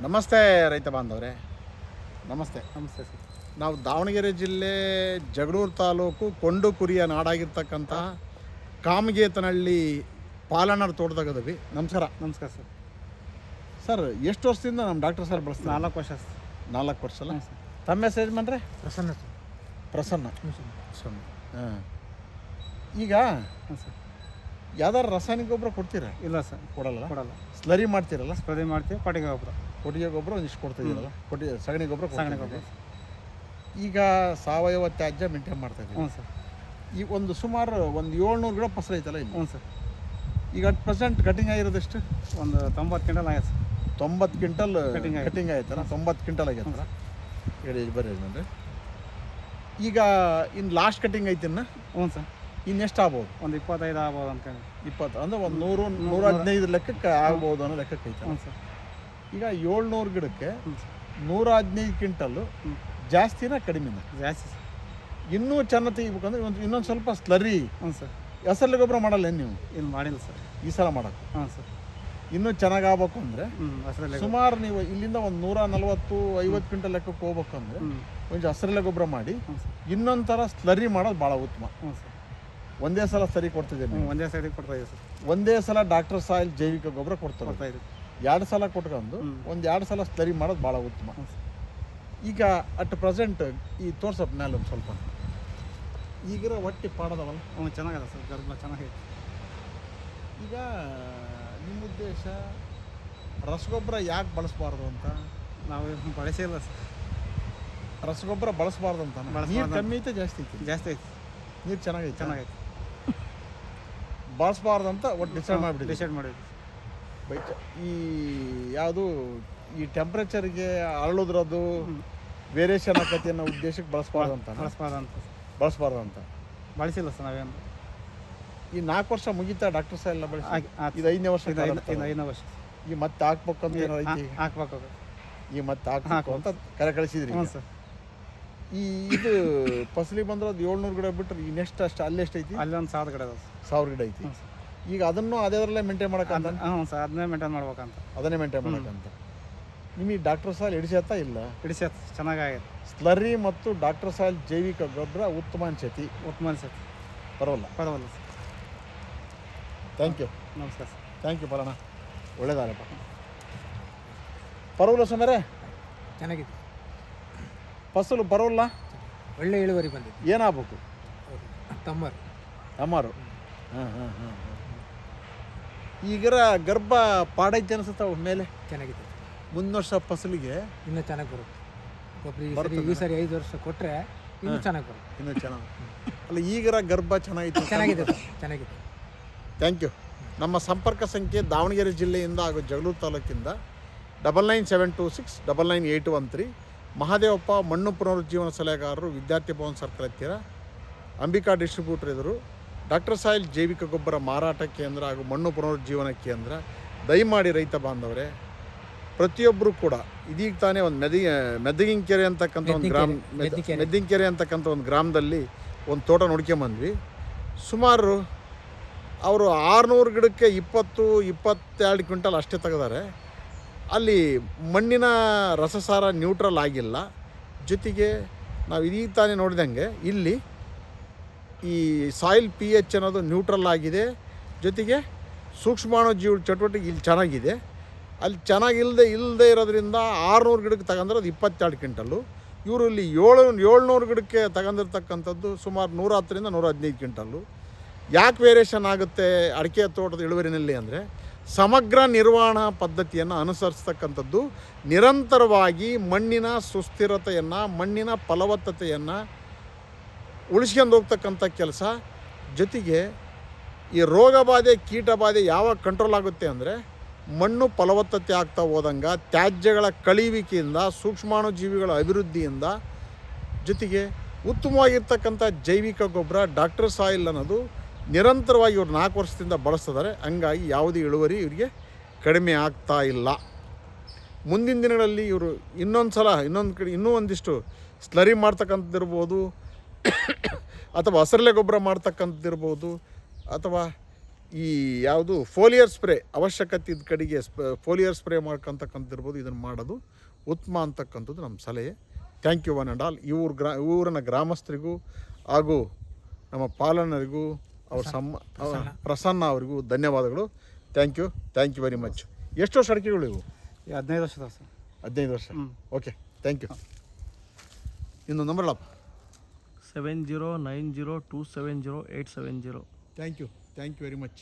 ನಮಸ್ತೆ ರೈತ ಬಾಂಧವ್ರೆ. ನಮಸ್ತೆ. ನಮಸ್ತೆ ಸರ್. ನಾವು ದಾವಣಗೆರೆ ಜಿಲ್ಲೆ ಜಗಳೂರು ತಾಲೂಕು ಕೊಂಡು ಕುರಿಯ ನಾಡಾಗಿರ್ತಕ್ಕಂಥ ಕಾಮಗೇತನಹಳ್ಳಿ ಪಾಲನರ್ ತೋಟದಾಗದವಿ ನಮಸ್ಕಾರ. ನಮಸ್ಕಾರ ಸರ್. ಸರ್ ಎಷ್ಟು ವರ್ಷದಿಂದ ನಮ್ಮ ಡಾಕ್ಟರ್ ಸರ್ ಬಳಸ್ತಾರೆ? ನಾಲ್ಕು ವರ್ಷ ನಾಲ್ಕು ವರ್ಷ ಅಲ್ಲ? ತಮ್ಮ ಮೆಸೇಜ್ ಬಂದರೆ? ಪ್ರಸನ್ನ ಸರ್. ಪ್ರಸನ್ನ. ಪ್ರಸನ್ನ. ಹಾಂ. ಈಗ ಹಾಂ ಸರ್. ಯಾವ್ದಾರು ರಾಸಾಯನಿಕ ಗೊಬ್ಬರ ಕೊಡ್ತೀರಾ? ಇಲ್ಲ ಸರ್. ಕೊಡಲ್ಲ? ಕೊಡಲ್ಲ. ಸ್ಲರಿ ಮಾಡ್ತೀರಲ್ಲ? ಸ್ಪ್ರೇ ಮಾಡ್ತೀವಿ ಕೊಟ್ಟಿಗೆ ಗೊಬ್ಬರ. ಕೊಟ್ಟಿಗೆ ಗೊಬ್ಬರ ಒಂದಿಷ್ಟು ಕೊಡ್ತಿದ್ದೀರಲ್ಲ? ಕೊಟ್ಟಿಗೆ ಸಗಣಿ ಗೊಬ್ಬರ ಸಗಣಿ ಗೊಬ್ಬರ. ಈಗ ಸಾವಯವ ತ್ಯಾಜ್ಯ ಮೇಂಟೈನ್ ಮಾಡ್ತಾ ಇದ್ದೀವಿ ಹ್ಞೂ ಸರ್. ಈ ಒಂದು ಸುಮಾರು ಒಂದು ಏಳ್ನೂರು ಗಿಡ ಫಸಲು ಐತಲ್ಲ ಇಲ್ಲಿ? ಹ್ಞೂ ಸರ್. ಈಗ ಅಟ್ ಪ್ರೆಸೆಂಟ್ ಕಟಿಂಗ್ ಆಗಿರೋದೆಷ್ಟು ಒಂದು ತೊಂಬತ್ತು ಕ್ವಿಂಟಲ್ ಆಗಿದೆ ಸರ್. ತೊಂಬತ್ತು ಕ್ವಿಂಟಲ್ ಕಟಿಂಗ್. ಕಟಿಂಗ್ ಆಯ್ತಲ್ಲ? ತೊಂಬತ್ತು ಕ್ವಿಂಟಲ್ ಆಗ್ಯದ ಹೇಳಿ ಬರ್ರಿ ಈಗ ಇನ್ನು ಲಾಸ್ಟ್ ಕಟಿಂಗ್ ಐತಿನ್ನ ಹ್ಞೂ ಸರ್. ಇನ್ನೆಷ್ಟು ಆಗ್ಬೋದು? ಒಂದು ಇಪ್ಪತ್ತೈದು ಆಗ್ಬೋದು ಅನ್ಕೊಂಡು ಇಪ್ಪತ್ತು ಅಂದ್ರೆ ಒಂದು ನೂರು ನೂರ ಹದಿನೈದು ಲೆಕ್ಕಕ್ಕೆ ಆಗ್ಬೋದು ಅನ್ನೋ ಲೆಕ್ಕಕ್ಕೆ ಐತೆ ಹ್ಞೂ ಸರ್. ಈಗ ಏಳ್ನೂರು ಗಿಡಕ್ಕೆ ನೂರ ಹದಿನೈದು ಕ್ವಿಂಟಲ್ಲು ಜಾಸ್ತಿನ ಕಡಿಮೆನ ಜಾಸ್ತಿ ಸರ್. ಇನ್ನೂ ಚೆನ್ನಾಗಿ ತೆಗಿಬೇಕಂದ್ರೆ ಒಂದು ಇನ್ನೊಂದು ಸ್ವಲ್ಪ ಸ್ಲರಿ. ಹ್ಞೂ ಸರ್. ಹೆಸರಲ್ಲಿ ಗೊಬ್ಬರ ಮಾಡಲ್ಲ ಏನು ನೀವು? ಇಲ್ಲಿ ಮಾಡಿಲ್ಲ ಸರ್. ಈ ಸಲ ಮಾಡೋಕ್ಕೆ? ಹಾಂ ಸರ್. ಇನ್ನೂ ಚೆನ್ನಾಗಿ ಆಗ್ಬೇಕು ಅಂದರೆ ಸುಮಾರು ನೀವು ಇಲ್ಲಿಂದ ಒಂದು ನೂರ ನಲವತ್ತು ಐವತ್ತು ಕ್ವಿಂಟಲ್ ಲೆಕ್ಕಕ್ಕೆ ಹೋಗ್ಬೇಕಂದ್ರೆ ಒಂದು ಹಸಿರೆಲೆ ಗೊಬ್ಬರ ಮಾಡಿ ಇನ್ನೊಂದು ಥರ ಸ್ಲರಿ ಮಾಡೋದು ಭಾಳ ಉತ್ತಮ. ಹ್ಞೂ ಸರ್. ಒಂದೇ ಸಲ ಸರಿ ಕೊಡ್ತಿದ್ದೀನಿ. ಒಂದೇ ಸರಿ ಕೊಡ್ತಾ ಇದ್ದೀವಿ ಸರ್. ಒಂದೇ ಸಲ ಡಾಕ್ಟರ್ ಸಾಯಿಲ್ ಜೈವಿಕ ಗೊಬ್ಬರ ಕೊಡ್ತಾರೆ. ಕೊಡ್ತಾ ಇದೀವಿ. ಎರಡು ಸಲ ಕೊಟ್ಕೊಂಡು ಒಂದು ಎರಡು ಸಲ ಸರಿ ಮಾಡೋದು ಭಾಳ ಉತ್ತಮ. ಈಗ ಅಟ್ ಪ್ರೆಸೆಂಟ್ ಈ ತೋರ್ಸಪ್ಪ ಮೇಲೆ ಒಂದು ಸ್ವಲ್ಪ. ಈಗಿರೋ ಹೊಟ್ಟೆ ಪಾಡದವಲ್ಲ? ಹ್ಞೂ ಚೆನ್ನಾಗಿದೆ ಸರ್ ಗರ್ಭ ಚೆನ್ನಾಗೈತೆ. ಈಗ ನಿಮ್ಮ ಉದ್ದೇಶ ರಸಗೊಬ್ಬರ ಯಾಕೆ ಬಳಸಬಾರ್ದು ಅಂತ? ನಾವು ಬಳಸಿಲ್ಲ ಸರ್. ರಸಗೊಬ್ಬರ ಬಳಸಬಾರ್ದು ಅಂತ ನೀರು. ಕಮ್ಮಿ ಐತೆ ಜಾಸ್ತಿ ಐತಿ? ಜಾಸ್ತಿ ಐತಿ. ನೀರು ಚೆನ್ನಾಗೈತೆ? ಚೆನ್ನಾಗೈತೆ. ಬಳಸಬಾರ್ದು ಅಂತ ಒಟ್ಟು ಡಿಸೈಡ್ ಮಾಡಿಬಿಟ್ಟು ಡಿಸೈಡ್ ಮಾಡಿದ್ವಿ. ಬೈಕ್ ಈ ಯಾವುದು ಈ ಟೆಂಪ್ರೇಚರ್ಗೆ ಅರಳುದ್ರದ್ದು ವೇರಿಯೇಷನ್ ಆಕತಿ ಅನ್ನೋ ಉದ್ದೇಶಕ್ಕೆ ಬಳಸಬಾರ್ದು ಅಂತ ಬಳಸ್ಬಾರ್ದು ಅಂತ ಬಳಸಬಾರ್ದು ಅಂತ ಬಳಸಿಲ್ಲ ಸರ್ ನಾವೇನು. ಈ ನಾಲ್ಕು ವರ್ಷ ಮುಗಿತಾ ಡಾಕ್ಟರ್ ಸಹ ಎಲ್ಲ ಬಳಸಿ? ಇದು ಐದನೇ ವರ್ಷ ಐದನೇ ವರ್ಷ. ಈ ಮತ್ತೆ ಹಾಕ್ಬೇಕಂತ ಏನೋ ಐತಿ? ಹಾಕ್ಬೇಕು ಈ ಮತ್ತೆ ಹಾಕ್ಬೇಕು ಅಂತ ಕರೆ ಕಳಿಸಿದ್ರಿ ಸರ್. ಈ ಇದು ಫಸಲಿ ಬಂದ್ರದ್ದು ಏಳ್ನೂರು ಗಿಡ ಬಿಟ್ಟರೆ ಈ ನೆಕ್ಸ್ಟ್ ಅಷ್ಟು ಅಲ್ಲಿ ಎಷ್ಟು ಐತಿ ಅಲ್ಲಿ ಒಂದು ಸಾವಿರ ಗಿಡ ಅದ ಸರ್. ಸಾವಿರ ಗಿಡ ಐತಿ. ಸರ್. ಈಗ ಅದನ್ನು ಅದೇದ್ರಲ್ಲೇ ಮೇಂಟೈನ್ ಮಾಡಕ್ಕಂತ? ಹ್ಞೂ ಸರ್ ಅದನ್ನೇ ಮೇಂಟೈನ್ ಮಾಡ್ಬೇಕಂತ. ಅದನ್ನೇ ಮೇಂಟೈನ್ ಮಾಡಕ್ಕಂತ. ನಿಮಗೆ ಡಾಕ್ಟರ್ ಸಾಲ್ ಹಿಡಿಸತ್ತಾ ಇಲ್ಲ? ಹಿಡಿಸತ್ತ ಚೆನ್ನಾಗಾಗಿದೆ ಸ್ಲರಿ ಮತ್ತು ಡಾಕ್ಟರ್ ಸಾಯಿಲ್ ಜೈವಿಕ ಗೊಬ್ಬರ ಉತ್ತಮ ಅನ್ಸತಿ? ಉತ್ತಮ ಅನ್ಸತಿ. ಪರವಲ್ಲ ಪರವಲ್ಲ ಸರ್. ಥ್ಯಾಂಕ್ ಯು ನಮಸ್ಕಾರ ಸರ್. ಥ್ಯಾಂಕ್ ಯು ಪರಣ ಒಳ್ಳೇದಾರಪ್ಪ ಪರವಲ್ಲ ಸಮರೆ ಚೆನ್ನಾಗಿದೆ. ಫಸಲು ಪರವಲ್ಲ ಒಳ್ಳೆ ಇಳುವರಿ ಬಂದಿದೆ. ಏನಾಗಬೇಕು? ತಮ್ಮರು ಅಮ್ಮಾರು ಹಾಂ ಹಾಂ ಹಾಂ ಈಗರ ಗರ್ಭ ಪಾಡೈತೆ ಅನ್ಸುತ್ತ ಅವ್ರ ಮೇಲೆ? ಚೆನ್ನಾಗಿದೆ. ಮುಂದಿನ ವರ್ಷ ಫಸಲಿಗೆ? ಇನ್ನೂ ಚೆನ್ನಾಗಿ ಬರುತ್ತೆ. ಒಬ್ರು ಈ ಸರಿ ಬರ್ತದೆ. ಈ ಸರಿ ಐದು ವರ್ಷ ಕೊಟ್ಟರೆ ಇನ್ನೂ ಚೆನ್ನಾಗಿ ಬರುತ್ತೆ. ಇನ್ನೂ ಚೆನ್ನಾಗಿ ಅಲ್ಲ ಈಗರ ಗರ್ಭ ಚೆನ್ನಾಗಿತ್ತು ಚೆನ್ನಾಗಿದೆ ಸರ್, ಚೆನ್ನಾಗಿದೆ. ಥ್ಯಾಂಕ್ ಯು ನಮ್ಮ ಸಂಪರ್ಕ ಸಂಖ್ಯೆ ದಾವಣಗೆರೆ ಜಿಲ್ಲೆಯಿಂದ ಹಾಗೂ Jagalur ತಾಲೂಕಿಂದ double nine seven two six double nine eight one three Mahadevappa ಮಣ್ಣು ಪುನರುಜ್ಜೀವನ ಸಲಹೆಗಾರರು ವಿದ್ಯಾರ್ಥಿ ಭವನ್ ಸರ್ಕಲ್ ಹತ್ತಿರ ಅಂಬಿಕಾ ಡಿಸ್ಟ್ರಿಬ್ಯೂಟರ್ ಎದುರು ಡಾಕ್ಟರ್ ಸಾಯಿಲ್ ಜೈವಿಕ ಗೊಬ್ಬರ ಮಾರಾಟ ಕೇಂದ್ರ ಹಾಗೂ ಮಣ್ಣು ಪುನರುಜ್ಜೀವನ ಕೇಂದ್ರ ದಯಮಾಡಿ ರೈತ ಬಾಂಧವರೇ ಪ್ರತಿಯೊಬ್ಬರು ಕೂಡ ಇದೀಗ ತಾನೇ ಒಂದು ಮೆದಿ ಮೆದಗಿಂಕೆರೆ ಅಂತಕ್ಕಂಥ ಒಂದು ಗ್ರಾಮ ಮೆದ್ದಿಕೆರೆ. ಅಂತಕ್ಕಂಥ ಒಂದು ಗ್ರಾಮದಲ್ಲಿ ಒಂದು ತೋಟ ನೋಡ್ಕೊಂಬಂದ್ವಿ ಸುಮಾರು ಅವರು ಆರುನೂರು ಗಿಡಕ್ಕೆ ಇಪ್ಪತ್ತು ಇಪ್ಪತ್ತೆರಡು ಕ್ವಿಂಟಲ್ ಅಷ್ಟೇ ತೆಗೆದಾರೆ. ಅಲ್ಲಿ ಮಣ್ಣಿನ ರಸಸಾರ ನ್ಯೂಟ್ರಲ್ ಆಗಿಲ್ಲ. ಜೊತೆಗೆ ನಾವು ಇದೀಗ ತಾನೇ ನೋಡಿದಂಗೆ ಇಲ್ಲಿ ಈ ಸಾಯಿಲ್ ಪಿ ಎಚ್ ಅನ್ನೋದು ನ್ಯೂಟ್ರಲ್ ಆಗಿದೆ. ಜೊತೆಗೆ ಸೂಕ್ಷ್ಮಾಣು ಜೀವ ಚಟುವಟಿಕೆ ಇಲ್ಲಿ ಚೆನ್ನಾಗಿದೆ. ಅಲ್ಲಿ ಚೆನ್ನಾಗಿಲ್ಲದೆ ಇಲ್ಲದೆ ಇರೋದ್ರಿಂದ ಆರುನೂರು ಗಿಡಕ್ಕೆ ತಗೊಂಡ್ರೆ ಅದು ಇಪ್ಪತ್ತೆರಡು ಕ್ವಿಂಟಲ್ಲು. ಇವರು ಇಲ್ಲಿ ಏಳು, ಏಳ್ನೂರು ಗಿಡಕ್ಕೆ ತಗೊಂಡಿರ್ತಕ್ಕಂಥದ್ದು ಸುಮಾರು ನೂರ ಹತ್ತರಿಂದ ನೂರ ಹದಿನೈದು ಕ್ವಿಂಟಲ್ಲು. ಯಾಕೆ ವೇರಿಯೇಷನ್ ಆಗುತ್ತೆ ಅಡಿಕೆ ತೋಟದ ಇಳುವರಿನಲ್ಲಿ ಅಂದರೆ ಸಮಗ್ರ ನಿರ್ವಹಣಾ ಪದ್ಧತಿಯನ್ನು ಅನುಸರಿಸ್ತಕ್ಕಂಥದ್ದು ನಿರಂತರವಾಗಿ ಮಣ್ಣಿನ ಸುಸ್ಥಿರತೆಯನ್ನು, ಮಣ್ಣಿನ ಫಲವತ್ತತೆಯನ್ನು ಉಳಿಸ್ಕೊಂಡು ಹೋಗ್ತಕ್ಕಂಥ ಕೆಲಸ ಜೊತೆಗೆ ಈ ರೋಗ ಬಾಧೆ ಕೀಟ ಬಾಧೆ ಯಾವಾಗ ಕಂಟ್ರೋಲ್ ಆಗುತ್ತೆ ಅಂದರೆ ಮಣ್ಣು ಫಲವತ್ತತೆ ಆಗ್ತಾ ಹೋದಂಗೆ, ತ್ಯಾಜ್ಯಗಳ ಕಳಿವಿಕೆಯಿಂದ ಸೂಕ್ಷ್ಮಾಣು ಜೀವಿಗಳ ಅಭಿವೃದ್ಧಿಯಿಂದ ಜೊತೆಗೆ ಉತ್ತಮವಾಗಿರ್ತಕ್ಕಂಥ ಜೈವಿಕ ಗೊಬ್ಬರ ಡಾಕ್ಟರ್ ಸಾಯಿಲ್ ಅನ್ನೋದು ನಿರಂತರವಾಗಿ ಇವ್ರು ನಾಲ್ಕು ವರ್ಷದಿಂದ ಬಳಸ್ತಿದ್ದಾರೆ. ಹಂಗಾಗಿ ಯಾವುದೇ ಇಳುವರಿ ಇವರಿಗೆ ಕಡಿಮೆ ಆಗ್ತಾ ಇಲ್ಲ. ಮುಂದಿನ ದಿನಗಳಲ್ಲಿ ಇವರು ಇನ್ನೊಂದು ಸಲ ಇನ್ನೊಂದು ಕಡೆ ಇನ್ನೂ ಒಂದಿಷ್ಟು ಸ್ಲರಿ ಮಾಡ್ತಕ್ಕಂಥದ್ದಿರ್ಬೋದು ಅಥವಾ ಹಸರಲೆ ಗೊಬ್ಬರ ಮಾಡ್ತಕ್ಕಂಥದ್ದಿರ್ಬೋದು ಅಥವಾ ಈ ಯಾವುದು ಫೋಲಿಯರ್ ಸ್ಪ್ರೇ ಅವಶ್ಯಕತೆ ಇದ್ದ ಕಡೆಗೆ ಸ್ಪ ಫೋಲಿಯರ್ ಸ್ಪ್ರೇ ಮಾಡ್ಕೊತಕ್ಕಂಥದ್ದಿರ್ಬೋದು ಇದನ್ನು ಮಾಡೋದು ಉತ್ತಮ ಅಂತಕ್ಕಂಥದ್ದು ನಮ್ಮ ಸಲಹೆ. Thank you one and all ಇವ್ರ ಗ್ರಾ ಊರಿನ ಗ್ರಾಮಸ್ಥರಿಗೂ ಹಾಗೂ ನಮ್ಮ ಪಾಲನರಿಗೂ ಅವ್ರ ಸಮ್ಮ ಪ್ರಸನ್ನ. ಅವರಿಗೂ ಧನ್ಯವಾದಗಳು. Thank you thank you very much ಎಷ್ಟು ವರ್ಷ ಅಡಿಕೆಗಳು ಇವು ಹದಿನೈದು ವರ್ಷದ ಸರ್. ಹದಿನೈದು ವರ್ಷ. ಓಕೆ ಥ್ಯಾಂಕ್ ಯು ಇನ್ನೊಂದು ನಂಬರ್ ಹೇಳಪ್ಪ seven zero nine zero two seven zero eight seven zero thank you thank you very much